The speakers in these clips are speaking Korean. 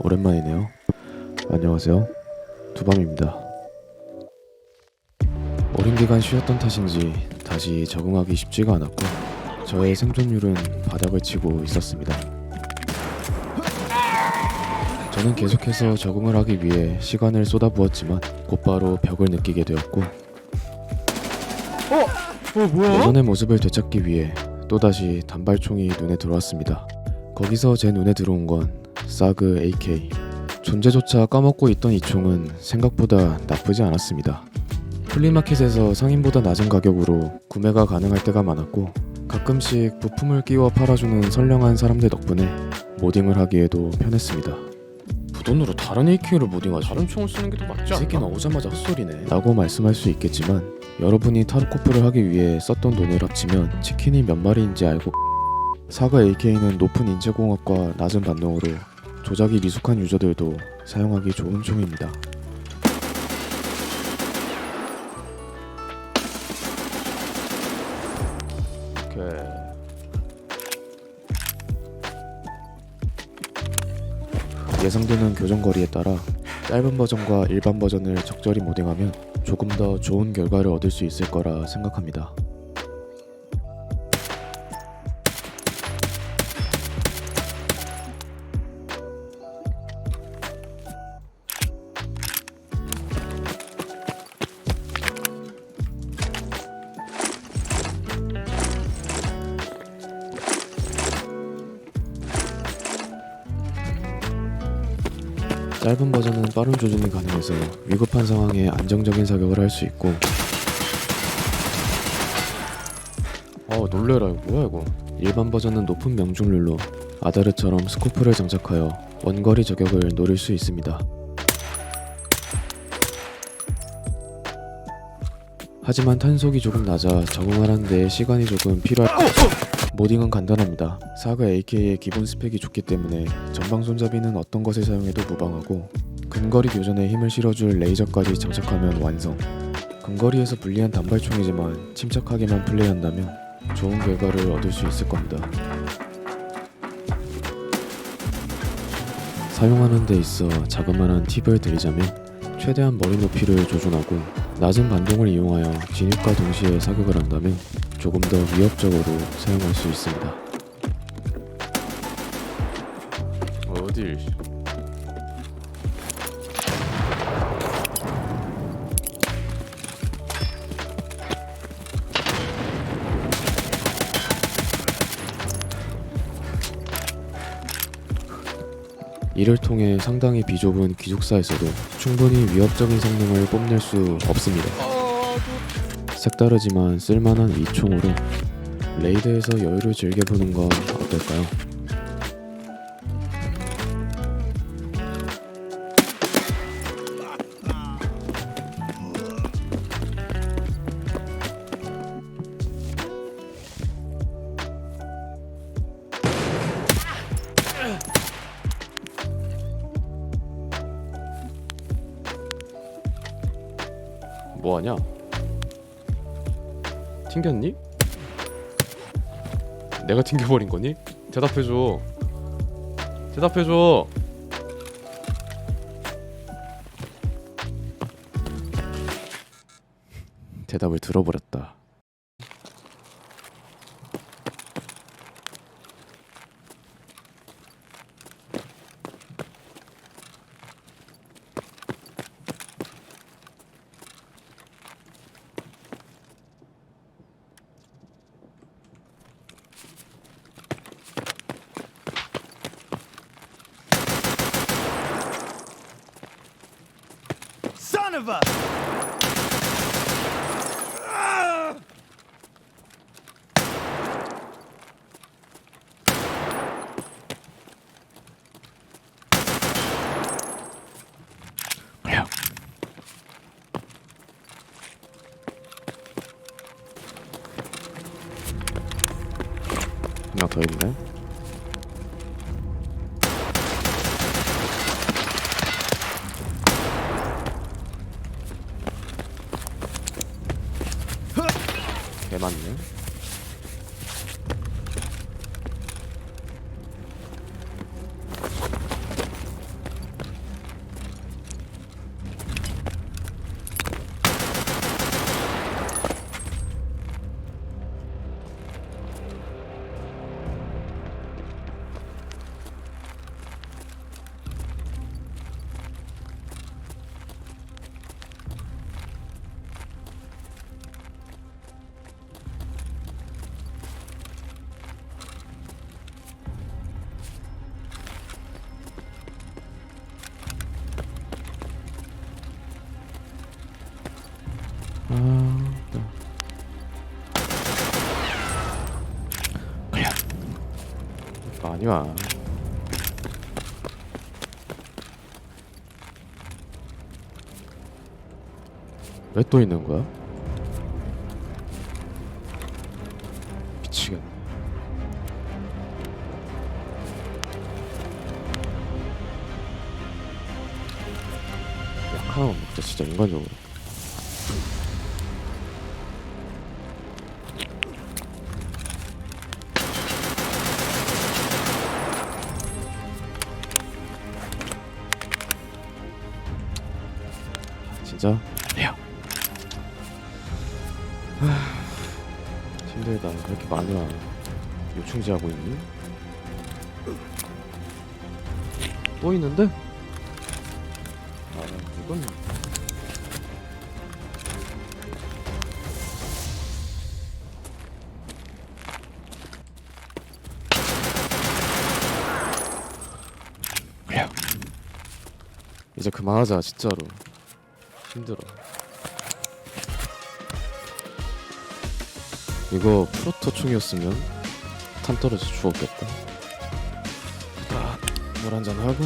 오랜만이네요. 안녕하세요. 두밤입니다. 오랜 기간 쉬었던 탓인지 다시 적응하기 쉽지가 않았고 저의 생존율은 바닥을 치고 있었습니다. 저는 계속해서 적응을 하기 위해 시간을 쏟아부었지만 곧바로 벽을 느끼게 되었고 어 뭐야? 예전의 모습을 되찾기 위해 또다시 단발총이 눈에 들어왔습니다. 거기서 제 눈에 들어온 건 사그 AK. 존재조차 까먹고 있던 이 총은 생각보다 나쁘지 않았습니다. 플리마켓에서 상인보다 낮은 가격으로 구매가 가능할 때가 많았고 가끔씩 부품을 끼워 팔아주는 선량한 사람들 덕분에 모딩을 하기에도 편했습니다. 그 돈으로 다른 AK를 모딩하지? 다른 총을 쓰는 게 더 맞지 이 않나? 새끼 나오자마자 헛소리네 라고 말씀할 수 있겠지만 여러분이 타르코프를 하기 위해 썼던 돈을 합치면 치킨이 몇 마리인지 알고 사가 AK는 높은 인체공학과 낮은 반동으로 조작이 미숙한 유저들도 사용하기 좋은 총입니다. 예상되는 교정 거리에 따라 짧은 버전과 일반 버전을 적절히 모딩하면 조금 더 좋은 결과를 얻을 수 있을 거라 생각합니다. 짧은 버전은 빠른 조준이 가능해서 위급한 상황에 안정적인 사격을 할 수 있고 아 놀래라 이거 뭐야 이거? 일반 버전은 높은 명중률로 아다르처럼 스코프를 장착하여 원거리 저격을 노릴 수 있습니다. 하지만 탄속이 조금 낮아 적응하는 데 시간이 조금 필요할 모딩은 간단합니다. 사가 AK의 기본 스펙이 좋기 때문에 전방 손잡이는 어떤 것을 사용해도 무방하고 근거리 교전에 힘을 실어줄 레이저까지 장착하면 완성. 근거리에서 불리한 단발총이지만 침착하게만 플레이한다면 좋은 결과를 얻을 수 있을 겁니다. 사용하는 데 있어 자그마한 팁을 드리자면 최대한 머리 높이를 조준하고 낮은 반동을 이용하여 진입과 동시에 사격을 한다면 조금 더 위협적으로 사용할 수 있습니다. 어딜? 이를 통해 상당히 비좁은 기숙사에서도 충분히 위협적인 성능을 뽐낼 수 없습니다. 색다르지만 쓸만한 이 총으로 레이드에서 여유를 즐겨보는 건 어떨까요? 뭐하냐? 튕겼니? 내가 튕겨버린 거니? 대답해줘. 대답해줘. 대답을 들어버렸다. Son of a! 하나 더 있네. 아, 그냥 많이 와. 왜 또 있는 거야? 미치겠네. 약 하나만 먹자, 진짜 인간적으로. 진짜? 해요. 힘들다. 왜 이렇게 많이 와? 요충지하고 있니? 또 있는데? 아, 이건. 이제 그만하자 진짜로 힘들어. 이거 프로토 총이었으면 탄 떨어져 죽었겠다. 아, 물 한잔 하고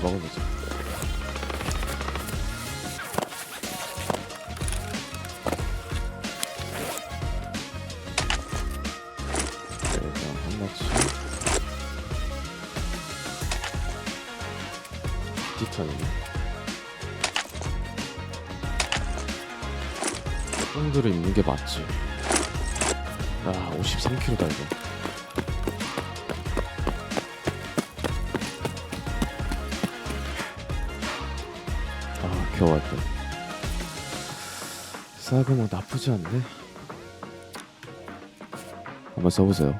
먹어보자. 뽕들을 입는 게 맞지. 아 53kg다 이거 아 겨우 할때 싸그 뭐 나쁘지 않네. 한번 써보세요